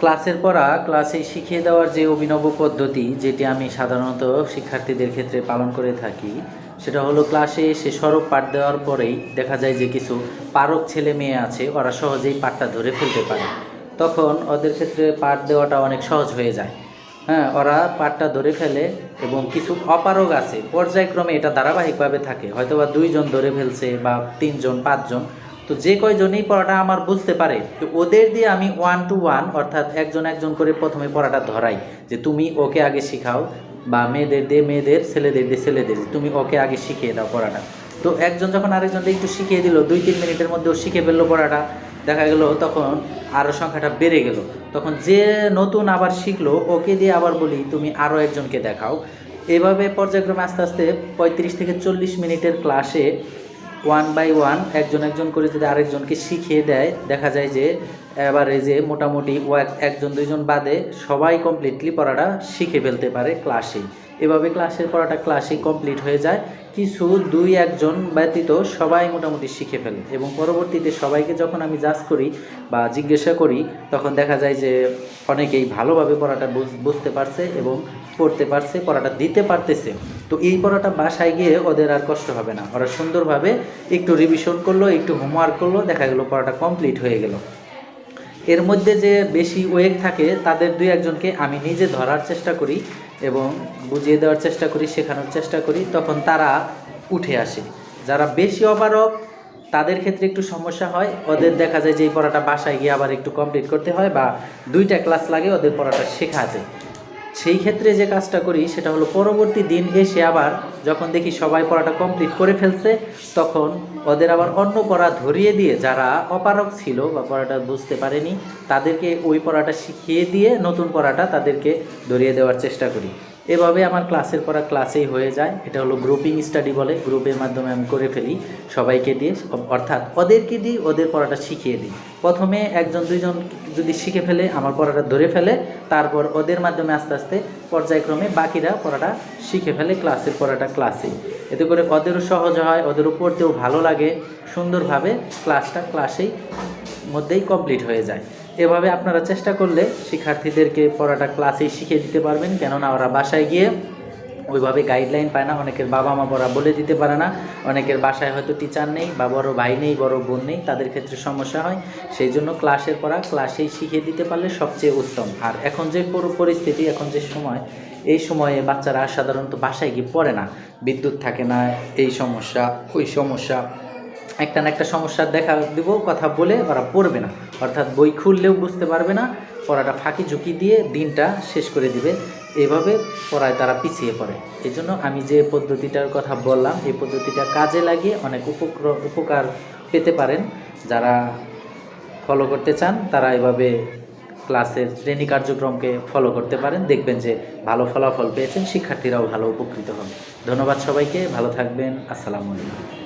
ক্লাসের পড়া ক্লাসে শিখিয়ে দেওয়ার যে অভিনব পদ্ধতি, যেটি আমি সাধারণত শিক্ষার্থীদের ক্ষেত্রে পালন করে থাকি, সেটা হলো ক্লাসে এসে সরব পাঠ দেওয়ার পরেই দেখা যায় যে কিছু পারক ছেলে মেয়ে আছে, ওরা সহজেই পাঠটা ধরে ফেলতে পারে। তখন ওদের ক্ষেত্রে পাঠ দেওয়াটা অনেক সহজ হয়ে যায়। হ্যাঁ ওরা পাঠটা ধরে ফেলে এবং কিছু অপারগ আছে, পর্যায়ক্রমে এটা ধারাবাহিকভাবে থাকে। হয়তো বা দুইজন ধরে ফেলছে বা তিনজন, পাঁচজন তো যে কয়জনই পড়াটা আমার বুঝতে পারে, তো ওদের দিয়ে আমি ওয়ান টু ওয়ান অর্থাৎ একজন একজন করে প্রথমে পড়াটা ধরাই, যে তুমি ওকে আগে শিখাও, বা মেয়েদের দিয়ে মেয়েদের, ছেলেদের দিয়ে ছেলেদের তুমি ওকে আগে শিখিয়ে দাও পড়াটা। তো একজন যখন আরেকজনকে একটু শিখিয়ে দিল, দুই তিন মিনিটের মধ্যে ও শিখে ফেলল পড়াটা, দেখা গেল তখন আরও সংখ্যাটা বেড়ে গেল। তখন যে নতুন আবার শিখলো, ওকে দিয়ে আবার বলি, তুমি আরও একজনকে দেখাও। এভাবে পর্যায়ক্রমে আস্তে আস্তে পঁয়ত্রিশ থেকে চল্লিশ মিনিটের ক্লাসে ওয়ান বাই ওয়ান একজন একজন করে যদি আরেকজনকে শিখিয়ে দেয়, দেখা যায় যে যে মোটামুটি একজন, দুইজন বাদে সবাই কমপ্লিটলি পড়াটা শিখে ফেলতে পারে ক্লাসেই এভাবে ক্লাসের পড়াটা ক্লাসেই কমপ্লিট হয়ে যায়। কিছু দুই, একজন ব্যতীত সবাই মোটামুটি শিখে ফেলে এবং পরবর্তীতে সবাইকে যখন আমি জাজ করি বা জিজ্ঞাসা করি, তখন দেখা যায় যে অনেকেই ভালোভাবে পড়াটা বুঝ- বুঝতে পারছে এবং পড়তে পারছে, পড়াটা দিতে পারতেছে। তো এই পড়াটা বাসায় গিয়ে ওদের আর কষ্ট হবে না। ওরা সুন্দরভাবে একটু রিভিশন করল, একটু হোমওয়ার্ক করল, দেখা গেলো পড়াটা কমপ্লিট হয়ে গেল। এর মধ্যে যে বেশি ওয়েক থাকে, তাদের দুই একজনকে আমি নিজে ধরার চেষ্টা করি এবং বুঝিয়ে দেওয়ার চেষ্টা করি, শেখানোর চেষ্টা করি, তখন তারা উঠে আসে। যারা বেশি অপারক তাদের ক্ষেত্রে একটু সমস্যা হয়। ওদের দেখা যায় যে এই পড়াটা বাসায় গিয়ে আবার একটু কমপ্লিট করতে হয় বা দুইটা ক্লাস লাগে, ওদের পড়াটা শেখাতে সেই ক্ষেত্রে যে কাজটা করি সেটা হলো পরবর্তী দিন এসে আবার যখন দেখি সবাই পড়াটা কমপ্লিট করে ফেলছে, তখন ওদের আবার অন্য পড়া ধরিয়ে দিয়ে যারা অপারক ছিল বা পড়াটা বুঝতে পারেনি, তাদেরকে ওই পড়াটা শিখিয়ে দিয়ে নতুন পড়াটা তাদেরকে ধরিয়ে দেওয়ার চেষ্টা করি। এভাবে আমার ক্লাসের পড়া ক্লাসেই হয়ে যায়। এটা হলো গ্রুপিং স্টাডি বলে। গ্রুপের মাধ্যমে আমি করে ফেলি। সবাইকে দিয়ে, অর্থাৎ ওদেরকে দিয়ে ওদের পড়াটা শিখিয়ে দিই। প্রথমে একজন, দুইজন যদি শিখে ফেলে, আমার পড়াটা ধরে ফেলে, তারপর ওদের মাধ্যমে আস্তে আস্তে পর্যায়ক্রমে বাকিরা পড়াটা শিখে ফেলে ক্লাসের পড়াটা ক্লাসে এতে করে ওদেরও সহজ হয় ওদেরও পড়তেও ভালো লাগে। সুন্দরভাবে ক্লাসটা ক্লাসেই মধ্যেই কমপ্লিট হয়ে যায়। এভাবে আপনারা চেষ্টা করলে শিক্ষার্থীদেরকে পড়াটা ক্লাসেই শিখিয়ে দিতে পারবেন। কেননা ওরা বাসায় গিয়ে ওইভাবে গাইডলাইন পায় না। অনেকের বাবা মা পড়া বলে দিতে পারে না। অনেকের বাসায় হয়তো টিচার নেই বা বড় ভাই নেই, বড় বোন নেই। তাদের ক্ষেত্রে সমস্যা হয়। সেই জন্য ক্লাসের পড়া ক্লাসেই শিখিয়ে দিতে পারলে সবচেয়ে উত্তম। আর এখন যে পুরো পরিস্থিতি, এখন যে সময়, এই সময়ে বাচ্চারা সাধারণত বাসায় গিয়ে পড়ে না। বিদ্যুৎ থাকে না, এই সমস্যা, ওই সমস্যা। একটা না একটা সমস্যার দেখা দিব, কথা বলে ওরা পড়বে না। অর্থাৎ বই খুললেও বুঝতে পারবে না, পড়াটা ফাঁকি ঝুঁকি দিয়ে দিনটা শেষ করে দিবে। এভাবে পড়ায় তারা পিছিয়ে পড়ে। এই জন্য আমি যে পদ্ধতিটার কথা বললাম, এই পদ্ধতিটা কাজে লাগিয়ে অনেক উপক্র, উপকার পেতে পারেন। যারা ফলো করতে চান, তারা এভাবে ক্লাসের শ্রেণি কার্যক্রমকে ফলো করতে পারেন। দেখবেন যে ভালো ফলাফল পেয়েছেন, শিক্ষার্থীরাও ভালো উপকৃত হবে ধন্যবাদ সবাইকে, ভালো থাকবেন, আসসালামু আলাইকুম।